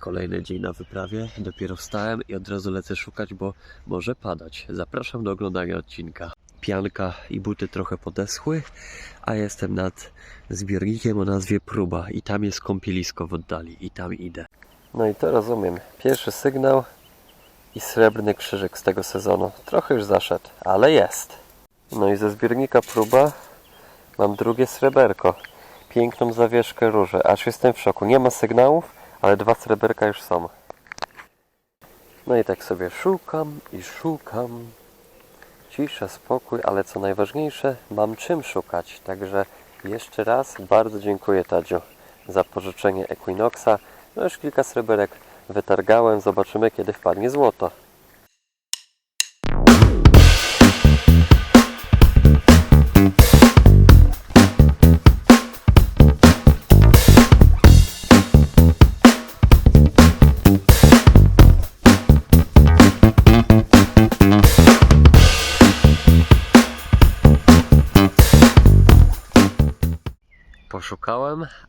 Kolejny dzień na wyprawie. Dopiero wstałem i od razu lecę szukać, bo może padać. Zapraszam do oglądania odcinka. Pianka i buty trochę podeschły, a jestem nad zbiornikiem o nazwie Próba i tam jest kąpielisko w oddali i tam idę. No i to rozumiem. Pierwszy sygnał i srebrny krzyżyk z tego sezonu. Trochę już zaszedł, ale jest. No i ze zbiornika Próba mam drugie sreberko. Piękną zawieszkę róże. Aż jestem w szoku. Nie ma sygnałów, ale dwa sreberka już są. No i tak sobie szukam i szukam. Cisza, spokój, ale co najważniejsze, mam czym szukać. Także jeszcze raz bardzo dziękuję Tadziu za pożyczenie Equinoxa. No już kilka sreberek wytargałem. Zobaczymy kiedy wpadnie złoto.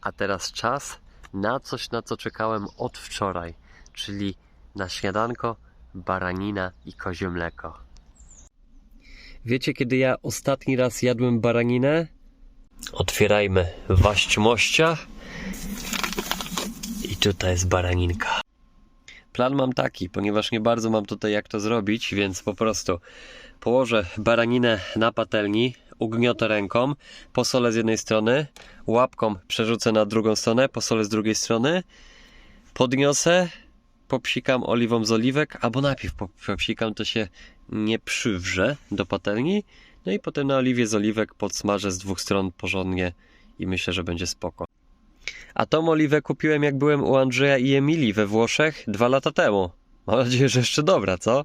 A teraz czas na coś, na co czekałem od wczoraj, czyli na śniadanko, baranina i kozie mleko. Wiecie, kiedy ja ostatni raz jadłem baraninę? Otwierajmy waść mościa. I tutaj jest baraninka. Plan mam taki, ponieważ nie bardzo mam tutaj jak to zrobić, więc po prostu położę baraninę na patelni, ugniotę ręką, posolę z jednej strony, łapką przerzucę na drugą stronę, posolę z drugiej strony, podniosę, popsikam oliwą z oliwek, albo najpierw pop- popsikam, to się nie przywrze do patelni, no i potem na oliwie z oliwek podsmażę z dwóch stron porządnie i myślę, że będzie spoko. A tą oliwę kupiłem jak byłem u Andrzeja i Emilii we Włoszech dwa lata temu. Mam nadzieję, że jeszcze dobra, co?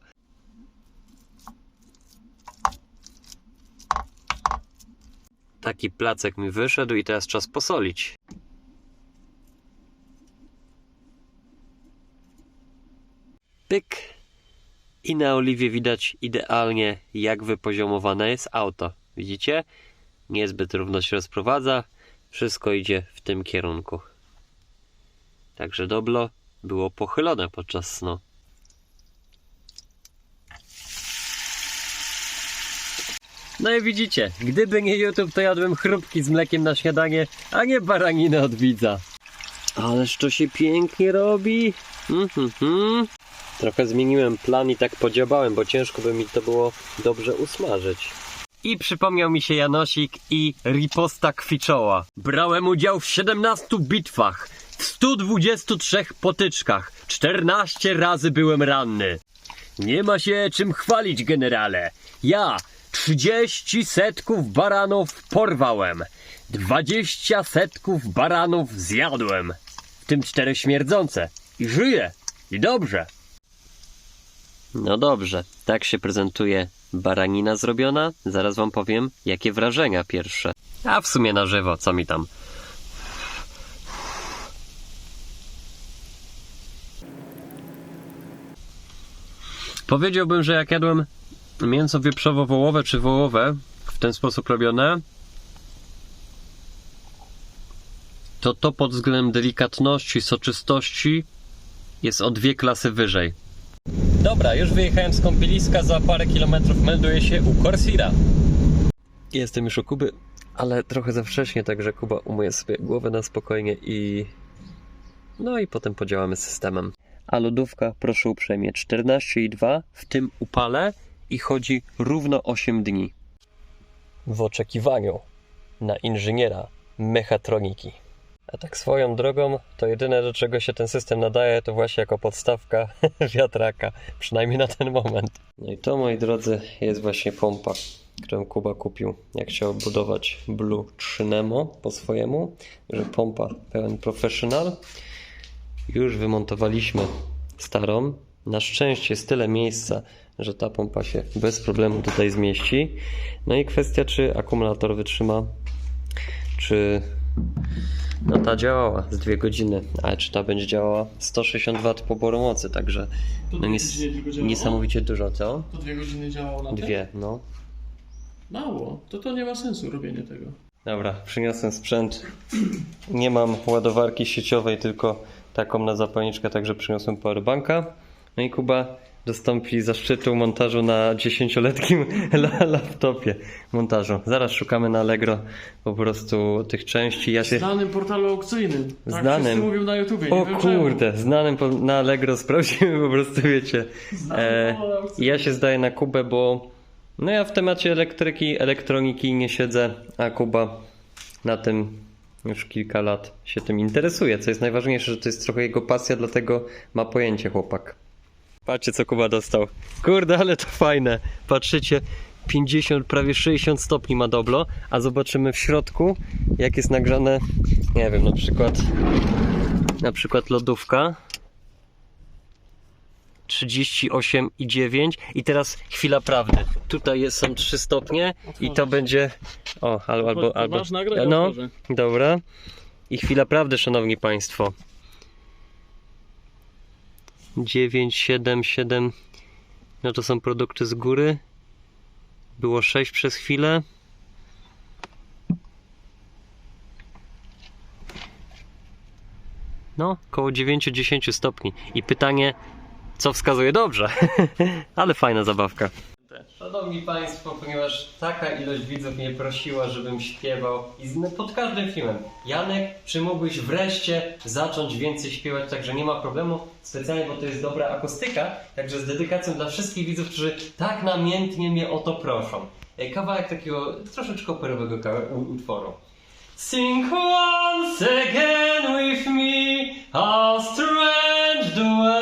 Taki placek mi wyszedł i teraz czas posolić. Pyk. I na oliwie widać idealnie jak wypoziomowane jest auto. Widzicie? Niezbyt równo się rozprowadza. Wszystko idzie w tym kierunku. Także doblo było pochylone podczas snu. No i widzicie, gdyby nie YouTube, to jadłem chrupki z mlekiem na śniadanie, a nie baraninę od widza. Ależ to się pięknie robi. Mhm, mhm. Trochę zmieniłem plan i tak podziałałem, bo ciężko by mi to było dobrze usmażyć. I przypomniał mi się Janosik i riposta kwiczoła. Brałem udział w 17 bitwach, w 123 potyczkach, 14 razy byłem ranny. Nie ma się czym chwalić, generale. Ja 30 setków baranów porwałem, 20 setków baranów zjadłem, w tym cztery śmierdzące. I żyję. I dobrze. No dobrze, tak się prezentuje baranina zrobiona. Zaraz wam powiem, jakie wrażenia pierwsze. A w sumie na żywo, co mi tam. Powiedziałbym, że jak jadłem mięso wieprzowo-wołowe czy wołowe w ten sposób robione, to to pod względem delikatności, soczystości jest o dwie klasy wyżej. Dobra, już wyjechałem z kąpieliska, za parę kilometrów melduję się u Corsira. Jestem już u Kuby, ale trochę za wcześnie, także Kuba umyje sobie głowę na spokojnie i... No i potem podziałamy systemem. A lodówka, proszę uprzejmie, 14,2 w tym upale i chodzi równo 8 dni. W oczekiwaniu na inżyniera mechatroniki. A tak swoją drogą, to jedyne do czego się ten system nadaje, to właśnie jako podstawka wiatraka, przynajmniej na ten moment. No i to, moi drodzy, jest właśnie pompa, którą Kuba kupił, jak chciał budować Blue 3 Nemo po swojemu, że pompa pełen professional. Już wymontowaliśmy starą. Na szczęście jest tyle miejsca, że ta pompa się bez problemu tutaj zmieści. No i kwestia, czy akumulator wytrzyma, czy no ta działała z dwie godziny, ale czy ta będzie działała 160 W poboru mocy, także no nies- niesamowicie dużo, co? To dwie godziny działało na? Dwie, no. Mało. To to nie ma sensu robienie tego. Dobra, przyniosłem sprzęt. Nie mam ładowarki sieciowej, tylko taką na zapalniczkę, także przyniosłem powerbanka. No i Kuba dostąpi zaszczytu montażu na 10-letnim la- laptopie montażu. Zaraz szukamy na Allegro po prostu tych części. Ja się... Znanym portalu aukcyjnym. Tak Znanym. mówią na YouTubie. Nie O wiem czemu. kurde, znanym po, na Allegro sprawdzimy po prostu, wiecie. E, ja się zdaję na Kubę, bo no ja w temacie elektryki, elektroniki nie siedzę, a Kuba na tym już kilka lat się tym interesuje, co jest najważniejsze, że to jest trochę jego pasja, dlatego ma pojęcie chłopak. Patrzcie co Kuba dostał. Kurde, ale to fajne. Patrzycie, 50, prawie 60 stopni ma doblo, a zobaczymy w środku, jak jest nagrzane, nie wiem, na przykład na przykład lodówka 38,9 i teraz chwila prawdy. Tutaj jest, są 3 stopnie i to będzie o, albo, albo, albo no, dobra. I chwila prawdy, szanowni państwo. 9, 7, 7 no to są produkty z góry. Było 6 przez chwilę. No, około 9-10 stopni. I pytanie, co wskazuje dobrze? Ale fajna zabawka. Szanowni Państwo, ponieważ taka ilość widzów mnie prosiła, żebym śpiewał i pod każdym filmem. Janek, czy mógłbyś wreszcie zacząć więcej śpiewać, także nie ma problemu. Specjalnie, bo to jest dobra akustyka, także z dedykacją dla wszystkich widzów, którzy tak namiętnie mnie o to proszą. E, Kawałek takiego troszeczkę operowego utworu. Sing once again with me, a strange duet.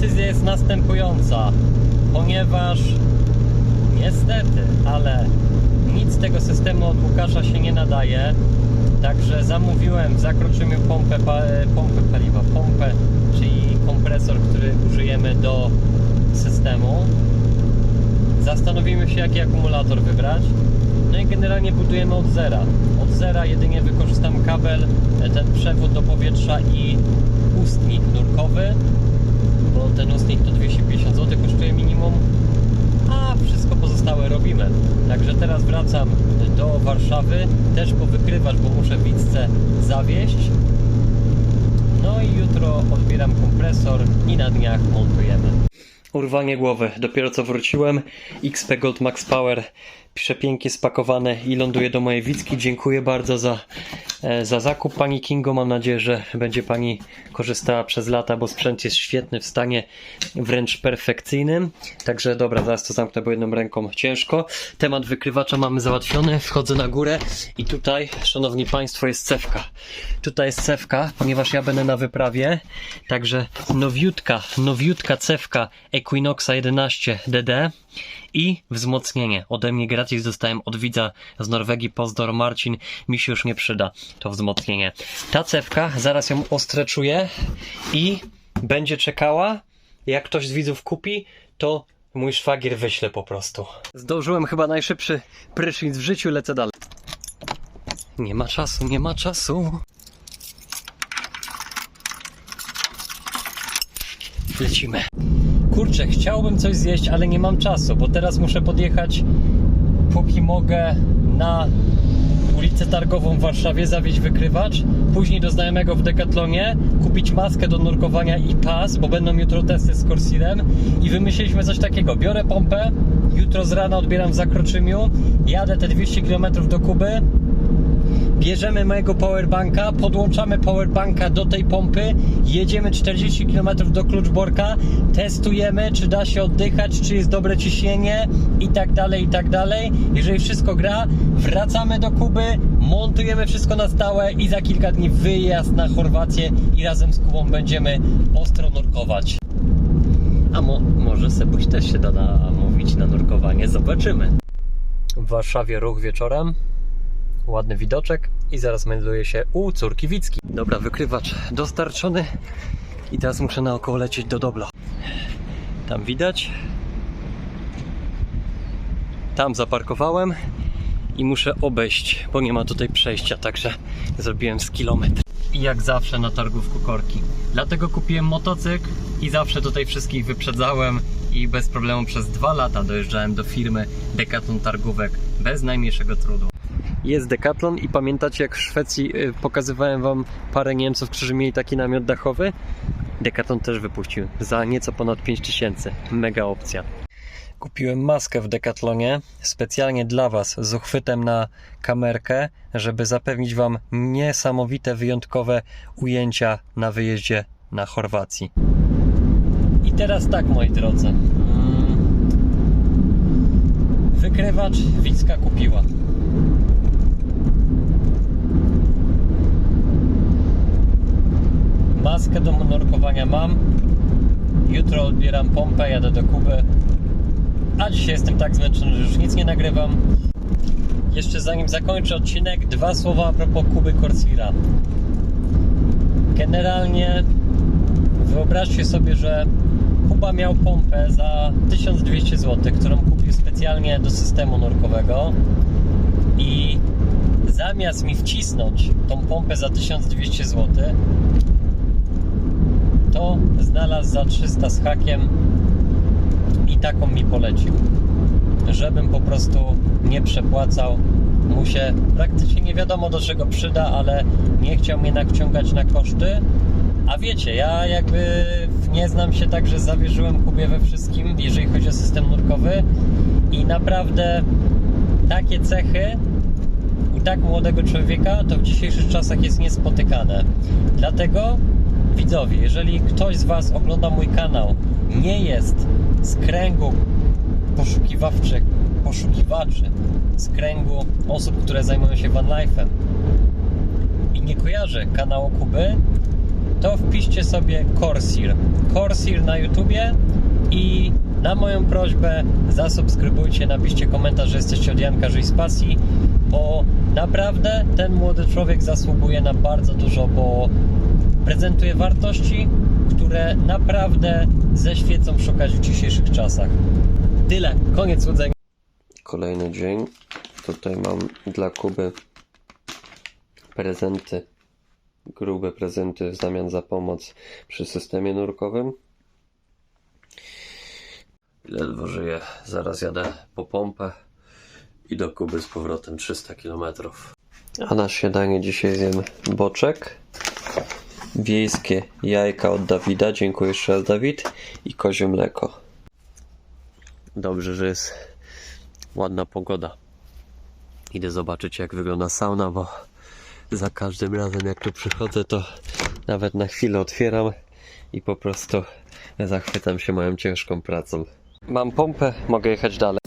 Decyzja jest następująca, ponieważ niestety, ale nic z tego systemu od Łukasza się nie nadaje. Także zamówiłem w pompę, e, pompę paliwa, pompę, czyli kompresor, który użyjemy do systemu. Zastanowimy się, jaki akumulator wybrać. No i generalnie budujemy od zera. Od zera jedynie wykorzystam kabel, e, ten przewód do powietrza i ustnik nurkowy, bo ten ustnik to 250 zł kosztuje minimum, a wszystko pozostałe robimy. Także teraz wracam do Warszawy, też po wykrywacz, bo muszę widzce zawieść. No i jutro odbieram kompresor i na dniach montujemy. Urwanie głowy. Dopiero co wróciłem. XP Gold Max Power przepięknie spakowane i ląduje do mojej Wicki. Dziękuję bardzo za, e, za zakup Pani Kingo. Mam nadzieję, że będzie Pani korzystała przez lata, bo sprzęt jest świetny, w stanie wręcz perfekcyjnym. Także dobra, zaraz to zamknę, bo jedną ręką ciężko. Temat wykrywacza mamy załatwiony. Wchodzę na górę i tutaj, Szanowni Państwo, jest cewka. Tutaj jest cewka, ponieważ ja będę na wyprawie. Także nowiutka, nowiutka cewka Equinoxa 11 DD i wzmocnienie. Ode mnie gratis dostałem od widza z Norwegii, Pozdor Marcin. Mi się już nie przyda to wzmocnienie. Ta cewka, zaraz ją ostreczuję i będzie czekała. Jak ktoś z widzów kupi, to mój szwagier wyśle po prostu. Zdążyłem chyba najszybszy prysznic w życiu, lecę dalej. Nie ma czasu, nie ma czasu. Lecimy. Kurczę, chciałbym coś zjeść, ale nie mam czasu, bo teraz muszę podjechać, póki mogę, na ulicę Targową w Warszawie, zawieźć wykrywacz, później do znajomego w Decathlonie, kupić maskę do nurkowania i pas, bo będą jutro testy z Corsirem i wymyśliliśmy coś takiego. Biorę pompę, jutro z rana odbieram w Zakroczymiu, jadę te 200 km do Kuby, bierzemy mojego powerbanka, podłączamy powerbanka do tej pompy, jedziemy 40 km do Kluczborka, testujemy, czy da się oddychać, czy jest dobre ciśnienie i tak dalej, i tak dalej. Jeżeli wszystko gra, wracamy do Kuby, montujemy wszystko na stałe i za kilka dni wyjazd na Chorwację i razem z Kubą będziemy ostro nurkować. A mo może Sebuś też się da namówić na nurkowanie, zobaczymy. W Warszawie ruch wieczorem ładny widoczek i zaraz melduję się u córki Wicki. Dobra, wykrywacz dostarczony i teraz muszę naokoło lecieć do Doblo. Tam widać. Tam zaparkowałem i muszę obejść, bo nie ma tutaj przejścia, także zrobiłem z kilometr. I jak zawsze na targówku korki. Dlatego kupiłem motocykl i zawsze tutaj wszystkich wyprzedzałem i bez problemu przez dwa lata dojeżdżałem do firmy Decathlon Targówek bez najmniejszego trudu. Jest Decathlon i pamiętacie jak w Szwecji y, pokazywałem wam parę Niemców, którzy mieli taki namiot dachowy? Decathlon też wypuścił za nieco ponad 5000. Mega opcja. Kupiłem maskę w Decathlonie specjalnie dla Was z uchwytem na kamerkę, żeby zapewnić Wam niesamowite, wyjątkowe ujęcia na wyjeździe na Chorwacji. I teraz tak, moi drodzy. Mm. Wykrywacz Wicka kupiła. Maskę do nurkowania mam. Jutro odbieram pompę, jadę do Kuby. A dzisiaj jestem tak zmęczony, że już nic nie nagrywam. Jeszcze zanim zakończę odcinek, dwa słowa a propos Kuby Corsira. Generalnie wyobraźcie sobie, że Kuba miał pompę za 1200 zł, którą kupił specjalnie do systemu nurkowego i zamiast mi wcisnąć tą pompę za 1200 zł, to znalazł za 300 z hakiem i taką mi polecił. Żebym po prostu nie przepłacał mu się praktycznie nie wiadomo do czego przyda, ale nie chciał mnie naciągać na koszty. A wiecie, ja jakby nie znam się tak, że zawierzyłem Kubie we wszystkim, jeżeli chodzi o system nurkowy i naprawdę takie cechy u tak młodego człowieka to w dzisiejszych czasach jest niespotykane. Dlatego widzowie, jeżeli ktoś z Was ogląda mój kanał, nie jest z kręgu poszukiwawczych, poszukiwaczy, z kręgu osób, które zajmują się vanlife'em i nie kojarzy kanału Kuby, to wpiszcie sobie Corsir. Corsir na YouTubie i na moją prośbę zasubskrybujcie, napiszcie komentarz, że jesteście od Janka Żyj z Pasji, bo naprawdę ten młody człowiek zasługuje na bardzo dużo, bo prezentuje wartości, które naprawdę ze świecą szukać w dzisiejszych czasach. Tyle, koniec łudzenia. Kolejny dzień. Tutaj mam dla Kuby prezenty, grube prezenty w zamian za pomoc przy systemie nurkowym. Ledwo żyję, zaraz jadę po pompę i do Kuby z powrotem 300 km. A na śniadanie dzisiaj zjem boczek, wiejskie jajka od Dawida, dziękuję jeszcze raz Dawid, i kozie mleko. Dobrze, że jest ładna pogoda. Idę zobaczyć jak wygląda sauna, bo za każdym razem jak tu przychodzę to nawet na chwilę otwieram i po prostu zachwycam się moją ciężką pracą. Mam pompę, mogę jechać dalej.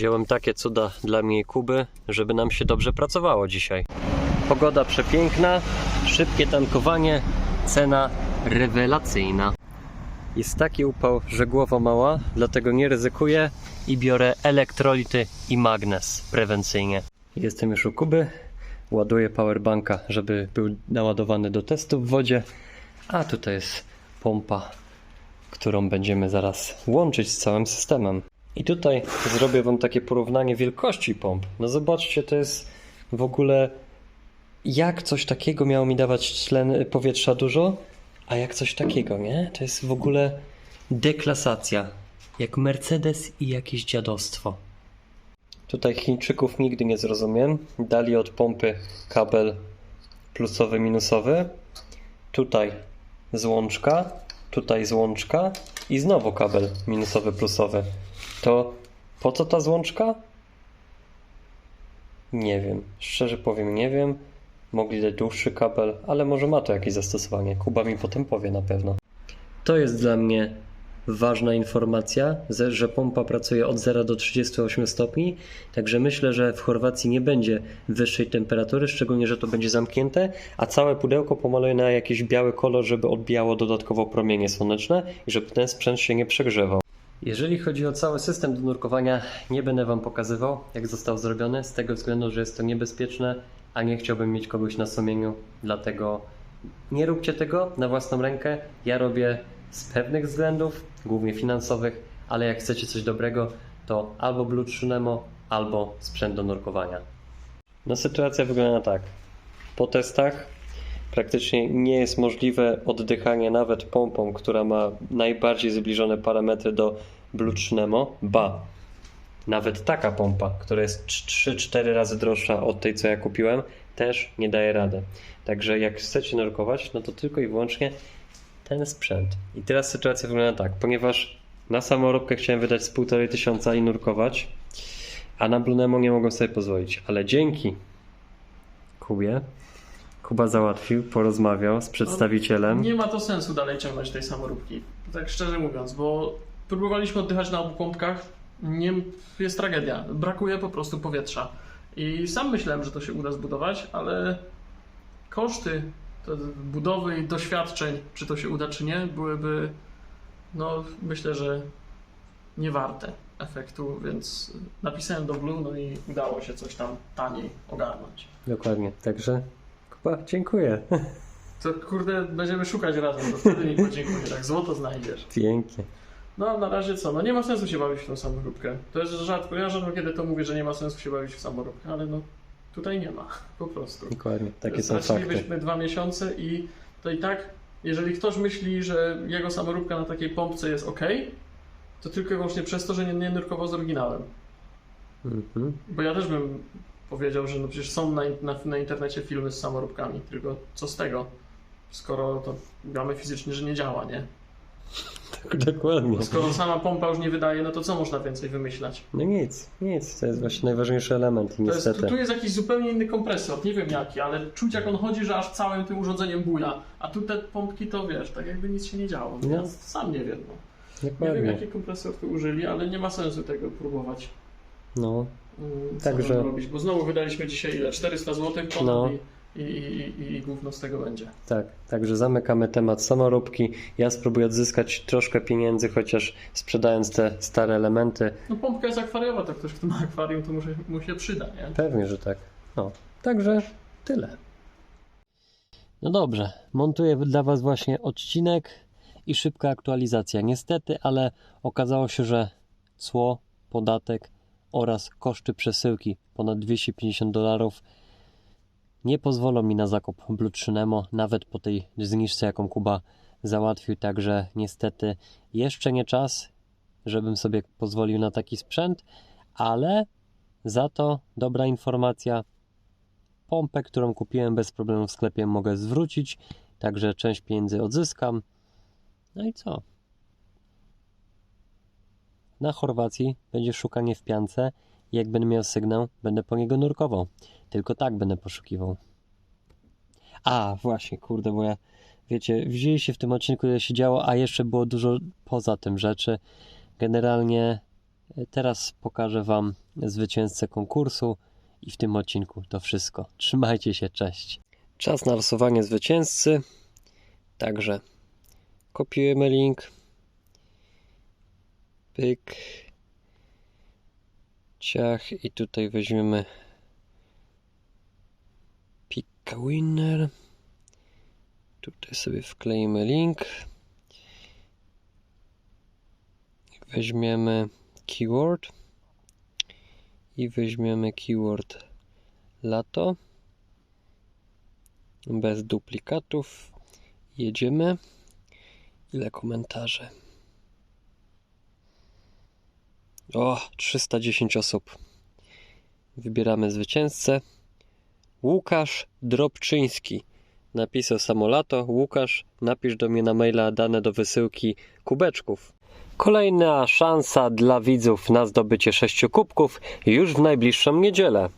Wziąłem takie cuda dla mnie i Kuby, żeby nam się dobrze pracowało dzisiaj. Pogoda przepiękna, szybkie tankowanie, cena rewelacyjna. Jest taki upał, że głowa mała, dlatego nie ryzykuję i biorę elektrolity i magnes prewencyjnie. Jestem już u Kuby, ładuję powerbanka, żeby był naładowany do testu w wodzie, a tutaj jest pompa, którą będziemy zaraz łączyć z całym systemem. I tutaj zrobię Wam takie porównanie wielkości pomp. No zobaczcie, to jest w ogóle jak coś takiego miało mi dawać tlen powietrza dużo, a jak coś takiego, nie? To jest w ogóle deklasacja. Jak Mercedes i jakieś dziadostwo. Tutaj Chińczyków nigdy nie zrozumiem. Dali od pompy kabel plusowy, minusowy. Tutaj złączka, tutaj złączka i znowu kabel minusowy, plusowy. To po co ta złączka? Nie wiem. Szczerze powiem, nie wiem. Mogli dać dłuższy kabel, ale może ma to jakieś zastosowanie. Kuba mi potem powie na pewno. To jest dla mnie ważna informacja, że pompa pracuje od 0 do 38 stopni, także myślę, że w Chorwacji nie będzie wyższej temperatury, szczególnie, że to będzie zamknięte, a całe pudełko pomaluję na jakiś biały kolor, żeby odbijało dodatkowo promienie słoneczne i żeby ten sprzęt się nie przegrzewał. Jeżeli chodzi o cały system do nurkowania, nie będę Wam pokazywał, jak został zrobiony, z tego względu, że jest to niebezpieczne, a nie chciałbym mieć kogoś na sumieniu, dlatego nie róbcie tego na własną rękę. Ja robię z pewnych względów, głównie finansowych, ale jak chcecie coś dobrego, to albo Blue 3 Nemo, albo sprzęt do nurkowania. No sytuacja wygląda tak. Po testach praktycznie nie jest możliwe oddychanie nawet pompą, która ma najbardziej zbliżone parametry do Blue 3 Nemo, ba, nawet taka pompa, która jest 3-4 razy droższa od tej, co ja kupiłem, też nie daje rady. Także jak chcecie nurkować, no to tylko i wyłącznie ten sprzęt. I teraz sytuacja wygląda tak, ponieważ na samoróbkę chciałem wydać z półtorej tysiąca i nurkować, a na Blue Nemo nie mogłem sobie pozwolić, ale dzięki Kubie, Kuba załatwił, porozmawiał z przedstawicielem. Nie ma to sensu dalej ciągnąć tej samoróbki. Tak szczerze mówiąc, bo próbowaliśmy oddychać na obu pompkach. Nie, jest tragedia. Brakuje po prostu powietrza. I sam myślałem, że to się uda zbudować, ale koszty budowy i doświadczeń, czy to się uda, czy nie, byłyby, no myślę, że nie warte efektu, więc napisałem do Blue, no i udało się coś tam taniej ogarnąć. Dokładnie, także Kuba, dziękuję. To kurde, będziemy szukać razem, to wtedy mi podziękuję, tak złoto znajdziesz. Pięknie. No na razie co, no nie ma sensu się bawić w tą samoróbkę. To jest rzadko, ja rzadko kiedy to mówię, że nie ma sensu się bawić w samoróbkę, ale no tutaj nie ma, po prostu. Dokładnie, takie są fakty. Stracilibyśmy dwa miesiące i to i tak, jeżeli ktoś myśli, że jego samoróbka na takiej pompce jest ok, to tylko i wyłącznie przez to, że nie, nie nurkował z oryginałem. Mhm. Bo ja też bym powiedział, że no przecież są na, na, na internecie filmy z samoróbkami, tylko co z tego, skoro to gramy fizycznie, że nie działa, nie? Tak, dokładnie. Bo skoro sama pompa już nie wydaje, no to co można więcej wymyślać? No nic, nic, to jest właśnie najważniejszy element i To jest, niestety. tu, tu jest jakiś zupełnie inny kompresor, nie wiem jaki, ale czuć jak on chodzi, że aż całym tym urządzeniem buja. A tu te pompki to wiesz, tak jakby nic się nie działo. No. Ja sam nie wiem. No. Nie wiem jaki kompresor tu użyli, ale nie ma sensu tego próbować. No, Także- samemu robić, bo znowu wydaliśmy dzisiaj ile? 400 zł No. i, i, i, i, gówno z tego będzie. tak. Także zamykamy temat samoróbki. Ja spróbuję odzyskać troszkę pieniędzy, chociaż sprzedając te stare elementy. No pompka jest akwariumowa, to ktoś kto ma akwarium to mu się, mu się przyda, nie? Pewnie, że tak. No, także tyle. No dobrze, montuję dla Was właśnie odcinek i szybka aktualizacja. Niestety, ale okazało się, że cło, podatek oraz koszty przesyłki ponad 250 dolarów nie pozwolą mi na zakup Blue 3 Nemo, nawet po tej zniżce, jaką Kuba załatwił. Także niestety jeszcze nie czas, żebym sobie pozwolił na taki sprzęt, ale za to dobra informacja. Pompę, którą kupiłem bez problemu w sklepie, mogę zwrócić, także część pieniędzy odzyskam. No i co? Na Chorwacji będzie szukanie w piance. i Jak będę miał sygnał, będę po niego nurkował. Tylko tak będę poszukiwał. A, właśnie, kurde, bo ja, wiecie, wzięliście w tym odcinku, ile się działo, a jeszcze było dużo poza tym rzeczy. Generalnie e, teraz pokażę Wam zwycięzcę konkursu i w tym odcinku to wszystko. Trzymajcie się, cześć. Czas na losowanie zwycięzcy. Także kopiujemy link. Pyk. Ciach i tutaj weźmiemy Pika Winner. Tutaj sobie wkleimy link. Weźmiemy keyword i weźmiemy keyword lato bez duplikatów. Jedziemy. Ile komentarzy? O, 310 osób. Wybieramy zwycięzcę. Łukasz Drobczyński. Napisał samolato. Łukasz, napisz do mnie na maila dane do wysyłki kubeczków. Kolejna szansa dla widzów na zdobycie sześciu kubków już w najbliższą niedzielę.